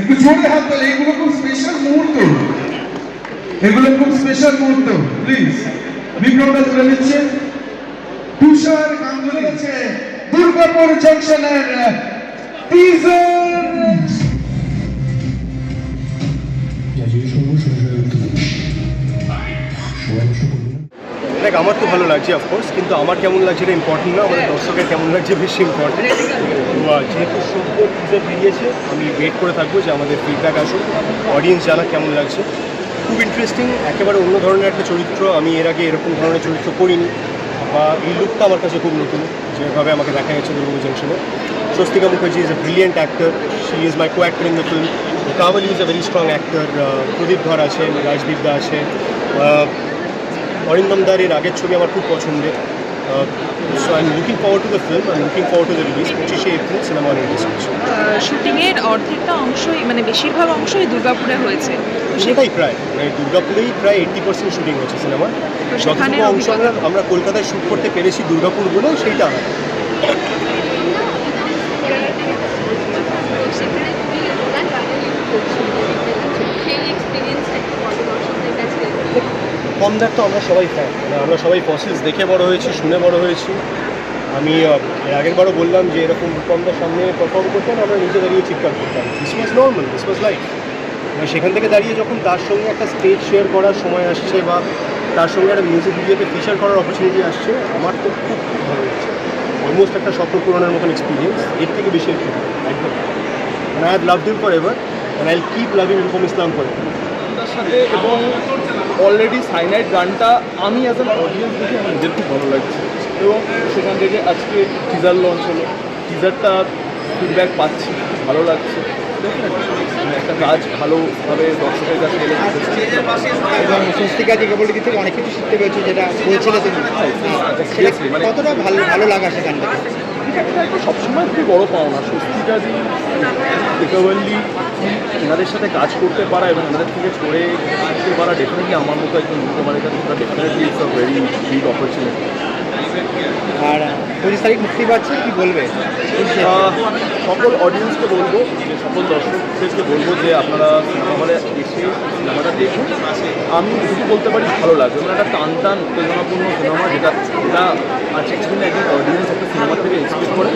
একটু জোরে হাত তাহলে এগুলো খুব স্পেশাল মুহূর্ত। এগুলো খুব স্পেশাল মুহূর্ত প্লিজ বিক্রমটা তুলে নিচ্ছে। তুষার গাঙ্গুলি আছে দুর্গাপুর জংশনের টিজার দেখ, আমার তো ভালো লাগছে অফকোর্স কিন্তু আমার কেমন লাগছে এটা ইম্পর্টেন্ট না আমাদের দর্শকের কেমন লাগছে বেশি ইম্পর্টেন্ট যেহেতু সদ্য টিজার বেরিয়েছে, আমি ওয়েট করে থাকব যে আমাদের ফিডব্যাক আসুক অডিয়েন্স জানা কেমন লাগছে। খুব ইন্টারেস্টিং একেবারে অন্য ধরনের একটা চরিত্র, আমি এর আগে এরকম ধরনের চরিত্র করিনি, বা এই লুকটা আমার কাছে খুব নতুন, যেভাবে আমাকে দেখা গেছে Durga জংশনে Swastika Mukherjee is a brilliant actor she is my co actor in the film Kabli is a very strong actor Pradip Dhar আছেন রাজদীপ দা আছে অরিন্দম দার এর আগের ছবি আমার খুব পছন্দের। So I am looking forward to the film I looking forward to the release পঁচিশে এপ্রিল সিনেমা রিলিজ করছে শুটিংয়ের অর্ধেকটা অংশই মানে বেশিরভাগ অংশই দুর্গাপুরে হয়েছে। সেটাই প্রায় মানে দুর্গাপুরেই প্রায় এইট্টি পার্সেন্ট শুটিং হচ্ছে সিনেমা তো যতটুকু অংশ আমরা আমরা কলকাতায় শ্যুট করতে পেরেছি দুর্গাপুর বলে সেইটা কমদার তো আমরা সবাই ফ্যান মানে আমরা সবাই ফসিলস দেখে বড় হয়েছি শুনে বড় হয়েছি। আমি আগের বারও বললাম যে এরকম কমদার সামনে পারফর্ম করতেন আমরা নিজে দাঁড়িয়ে চিৎকার করতাম। This was normal this was life সেখান থেকে দাঁড়িয়ে যখন তার সঙ্গে একটা স্টেজ শেয়ার করার সময় আসছে বা তার সঙ্গে একটা মিউজিক ভিডিওতে ফিচার করার অপরচুনিটি আসছে আমার তো খুব খুব ভালো লাগছে। অলমোস্ট একটা স্বপ্ন পূরণের মতন এক্সপিরিয়েন্স এর থেকে বেশি? একদম। I have love them for ever and I keep loving Rupam Islam for ever সাথে এবং অলরেডি সাইনাইট গানটা আমি অ্যাজ অ্যান অডিয়েন্স দেখে আমার নিজের খুব ভালো লাগছে। এবং সেখান থেকে আজকে টিজার লঞ্চ হলো। টিজারটা ফিডব্যাক পাচ্ছি ভালো লাগছে। একটা কাজ ভালোভাবে দর্শকের কাছে এলে এবং স্বস্তিকা দীপাবলি থেকে অনেক কিছু শিখতে পেরেছ যেটা বলছিলে তুমি। মানে- কতটা ভালো ভালো লাগা সেখান থেকে সবসময় খুবই বড় পাওনা। স্বস্তিকাদি দীপাবলি এনাদের সাথে কাজ করতে পারা এবং এনাদের থেকে পড়ে শিখতে পারা ডেফিনেটলি আমার মতো একজন মুখ্যমানের কাছে সেটা definitely it's a very big opportunity আর পঁচিশ তারিখ মুক্তি পাচ্ছে কি বলবে? সকল অডিয়েন্সকে বলব যে সকল দর্শকদেরকে বলব যে আপনারা সিনেমা হলে এসে সিনেমাটা দেখুন। আমি শুধু বলতে পারি ভালো লাগবে। মানে একটা টান টান উত্তেজনাপূর্ণ সিনেমা যেটা যেটা আজকের দিনে একজন অডিয়েন্স একটা সিনেমা থেকে এক্সপেক্ট করে।